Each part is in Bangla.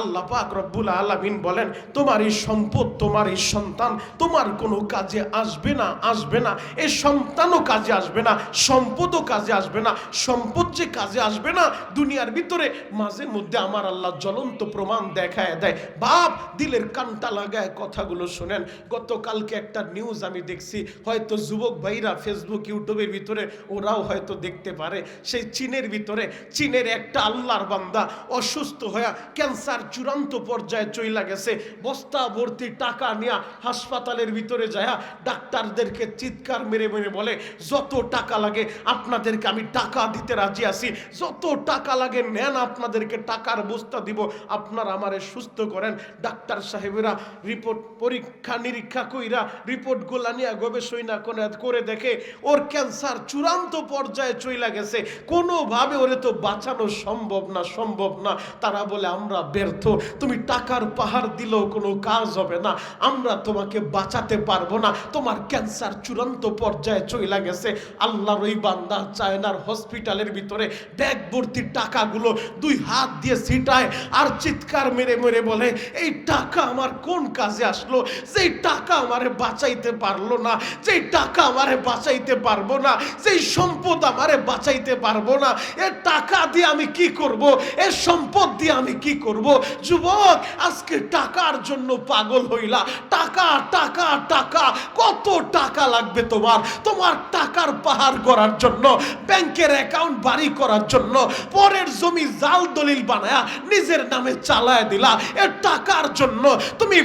আল্লাহ পাক রব্বুল আলামিন বলেন, তোমার এই সম্পদ, তোমার এই সন্তান, তোমার কোনো কাজে আসবে না আসবে না। এই সন্তানও কাজে আসবে না, সম্পদও কাজে আসবে না। সম্পদ যে কাজে আসবে না, দুনিয়ার ভিতরে মাঝে মধ্যে আমার আল্লাহ জ্বলন্ত প্রমাণ দেখায় দেয়। বাপ, দিলের কানটা লাগায় কথাগুলো শোনেন। গতকালকে একটা নিউজ আমি দেখছি, হয়তো যুবক ভাইরা ফেসবুক ইউটিউবের ভিতরে, ওরাও হয়তো দেখতে পারে। সেই চীনের ভিতরে, চীনের একটা আল্লাহর বান্দা অসুস্থ হয়ে ক্যান্সার চূড়ান্ত পর্যায়ে চইলা গেছে। বস্তা ভর্তি টাকা নিয়ে হাসপাতালের ভিতরে যায় ডাক্তারদেরকে চিৎকার মেরে মেরে বলে, যত টাকা লাগে আপনাদেরকে আমি টাকা দিতে রাজি আছি। যত টাকা লাগে নেন আপনাদেরকে, টাকার বস্তা দিব। আপনারা আমারে সুস্থ করেন। ডাক্তার সাহেবেরা রিপোর্ট পরীক্ষা নিরীক্ষা কইরা রিপোর্টগুলা নিয়ে গবেষণা করে করে দেখে, ওর ক্যান্সার চূড়ান্ত পর্যায়ে চইলা গেছে। কোনোভাবে ওরে তো বাঁচানো সম্ভব না সম্ভব না। তারা বলে, আমরা ব্যর্থ। তুমি টাকার পাহাড় দিলেও কোনো কাজ হবে না। আমরা তোমাকে বাঁচাতে পারব না। তোমার ক্যান্সার চূড়ান্ত পর্যায়ে চইলা গেছে। আল্লাহর ওই বান্দা চায়নার হসপিটালের ভিতরে ব্যাগ ভর্তি টাকাগুলো দুই হাত দিয়ে ছিটায় আর চিৎকার মেরে মেরে বলে, এই টাকা আমার কোন কাজে আসলো? যেই টাকা আমারে বাঁচাইতে পারল না, যেই টাকা আমারে বাঁচাইতে পারব না, যেই সম্পদ আমারে বাঁচাইতে পারব না, এ টাকা দিয়ে আমি কি করব? এ সম্পদ দিয়ে আমি কি করব? যুবক, আজকে টাকার জন্য পাগল হইলা। টাকা টাকা টাকা, কত টাকা লাগবে তোমার? তোমার টাকার পাহাড় করার জন্য, ব্যাংকের অ্যাকাউন্ট বাড়ি করার জন্য, পরের জমি জাল দলিল বানায়া নিজের নামে চালায় দিলা। এ টাকার জন্য তুমি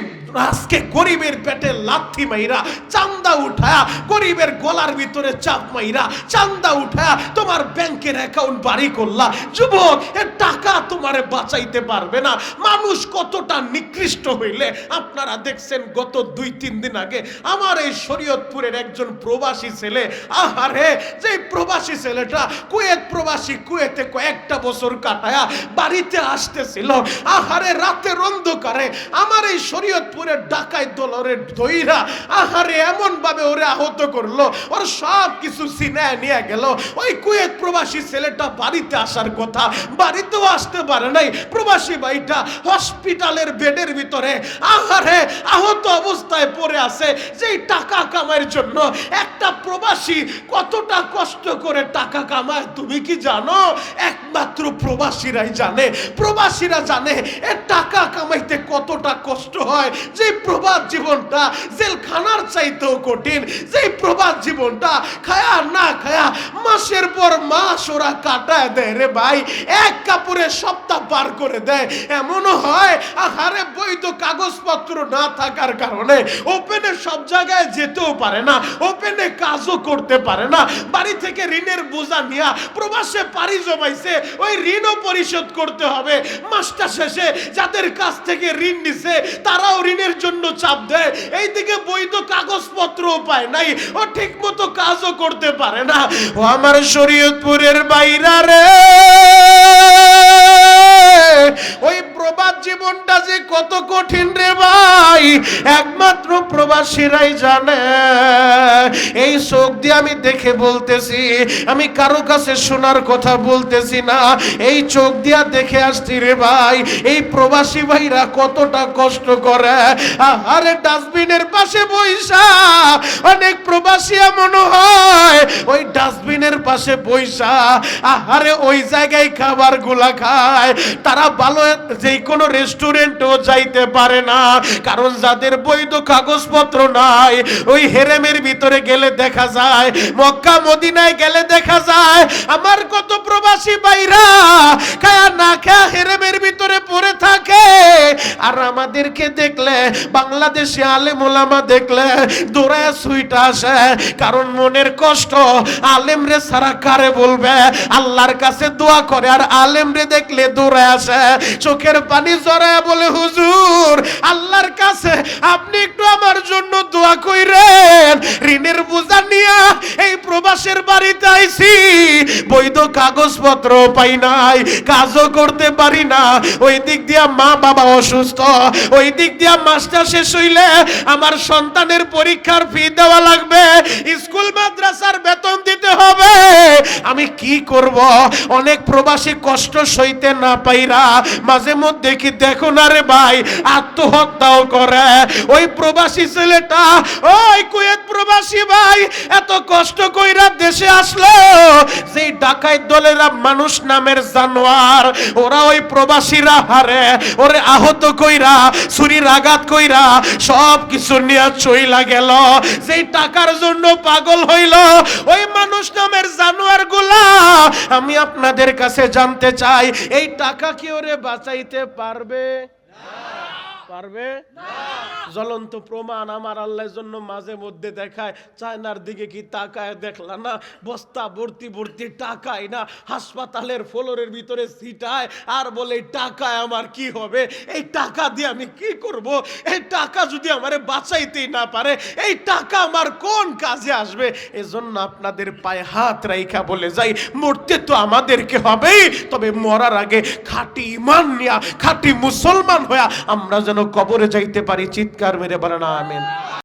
আজকে গরিবের পেটে লাথি মাইরা, চান্দা উঠায়া, গরিবের গলার ভিতরে চাপ মাইরা, চান্দা উঠায়া তোমার ব্যাংকের অ্যাকাউন্ট বাড়ি করলা। যুবক, এ টাকা তোমারে বাঁচাইতে পারবে না। মানুষ কতটা নিকৃষ্ট হইলে, আপনারা দেখছেন গত দুই, তিন দিন আগে আমার এই শরীয়তপুরের একজন প্রবাসী ছেলে, আহারে যে প্রবাসী ছেলেটা কুয়েত প্রবাসী, কুয়েতে কয়েকটা বছর কাটায়া বাড়িতে আসতেছিল। আহারে, রাতের অন্ধকারে আমার এই শরীয়তপুরের ডাকাই দলরে ধইরা আহারে এমন ভাবে ওরে আহত করল, ওর সব কিছু সিনায় নিয়ে গেল। ওই কুয়েত প্রবাসী ছেলেটা বাড়িতে আসার কথা, বাড়িতেও আসতে পারে নাই। প্রবাসী ভাইটা হসপিটালের বেডের ভিতরে আহারে আহত অবস্থায় পড়ে আছে। যেই টাকা কামাইয়ের জন্য একটা প্রবাসী কতটা কষ্ট করে টাকা কামায়, তুমি কি জানো? একমাত্র প্রবাসীরাই জানে। প্রবাসীরা জানে এ টাকা কামাইতে কতটা কষ্ট হয় যে প্রবাস জীবনটা জেলখানার চাইতেও কঠিন, যে প্রবাস জীবনটা খায়া না খায়া মাসের পর মাস ওরা কাটায় দেয় রে ভাই। এক কাপড়ে সপ্তাহ পার করে দেয়। এমনও হয়, আহারে বৈধ কাগজপত্র না থাকার কারণে ওপেনে সব জায়গায় যেতেও পারে না ওপেনে কাজও করতে পারে না। বাড়ি থেকে ঋণের বোঝা নিয়া প্রবাসে পাড়ি জমাইছে, ওই ঋণও পরিশোধ করতে হবে। মাসটা শেষে যাদের কাছ থেকে ঋণ নিছে, তারাও ঋণের জন্য চাপ দেয় এইদিকে বৈধ কাগজপত্রও পায় নাই, ও ঠিক মতো কাজও করতে পারে না। ও আমার শরীয়তপুরের বাইরা রে। ওই প্রবাদ জীবনটা যে কত কঠিন রে ভাই, একমাত্র প্রবাসীরাই জানে, এই চোখ আমি দেখে বলতেছি, আমি কারও কাছে শোনার কথা বলতেছি না, এই চোখ দিয়া দেখে আসছি রে ভাই, এই প্রবাসী ভাইরা কতটা কষ্ট করে। আরে ডাস্টবিনের পাশে বইসা, অনেক প্রবাসী এমন হয়, ওই ডাস্টবিনের পাশে বইসা, আহারে, ওই জায়গায় খাবারগুলা খায়। তারা ভালো যে কোনো রেস্টুরেন্টও যাইতে পারে না, কারণ যাদের বৈধ কাগজপত্র নাই, ওই হেরেমের ভিতরে গেলে দেখা যায় মক্কা, মদিনায় গেলে দেখা যায়, আমার কত প্রবাসী বাইরা খায়া না খায়া হেরেমের ভিতরে পড়ে থাকে। আর আমাদেরকে দেখলে, বাংলাদেশে আলেম ওলামা দেখলে দৌড়ায় সুইটা আসে, কারণ মনের কষ্ট আলেম রে সারা কারে বলবে? আল্লাহর কাছে দোয়া করে, আর আলেম রে দেখলে দৌড়ায় আসে, চোখের পানি জড়ায় বলে, হুজুর, আল্লাহর কাছে আপনি একটু আমার জন্য দোয়া কইরেন। ঋণের বোঝা নিয়ে এই প্রবাসের বাড়িতে আইছি। বৈধ কাগজপত্র পাই নাই, কাজও করতে পারি না। ওই দিক দিয়া মা বাবা অসুস্থ, ওই দিক দিয়া মাস্টার শেষ হইলে আমার সন্তানের পরীক্ষার ফি দেওয়া লাগবে। স্কুল, মাদ্রাসার বেতন দিতে হবে। আমি কি করব? অনেক প্রবাসী কষ্ট সইতে না পাইরা মাঝে মধ্যে কি দেখো না রে ভাই, আত্মহত্যাও করে। ওই প্রবাসী ছেলেটা, ওই কুয়েত প্রবাসী ভাই এত কষ্ট কইরা দেশে আসলো সেই ডাকাত দলেরা মানুষ নামের জানোয়ার, ওরা ওই প্রবাসীরা হারে, ওরে আহত কইরা, ছুরির আঘাত কইরা সব কিছু নিয়ে চইলা গেল। সেই টাকার জন্য পাগল হইল, ওই মানুষ নামের জানোয়ারগুলা আমি আপনাদের কাছে জানতে চাই, এই টাকা কি ওরে বাঁচাইতে পারবে? পারবে? জ্বলন্ত প্রমাণ আমার আল্লাহর জন্য মাঝে মধ্যে দেখায়। চায়নার দিকে কি তাকায় দেখলা না? বস্তা ভর্তি ভর্তি টাকায় না? হাসপাতালের ফ্লোরের ভিতরে সিটায় আর বলে "এই টাকায় আমার কি হবে? এই টাকা দিয়ে আমি কি করব? এই টাকা যদি আমারে বাঁচাইতেই না পারে এই টাকা আমার কোন কাজে আসবে? এজন্য আপনাদের পায়ে হাত রাইখা বলে যাই। মরতে তো আমাদেরকে হবেই তবে মরার আগে খাঁটি ইমান নিয়া খাঁটি মুসলমান হইয়া আমরা যেন কবরে যাইতে পারি চিৎকার মেরে বলেন আমেন।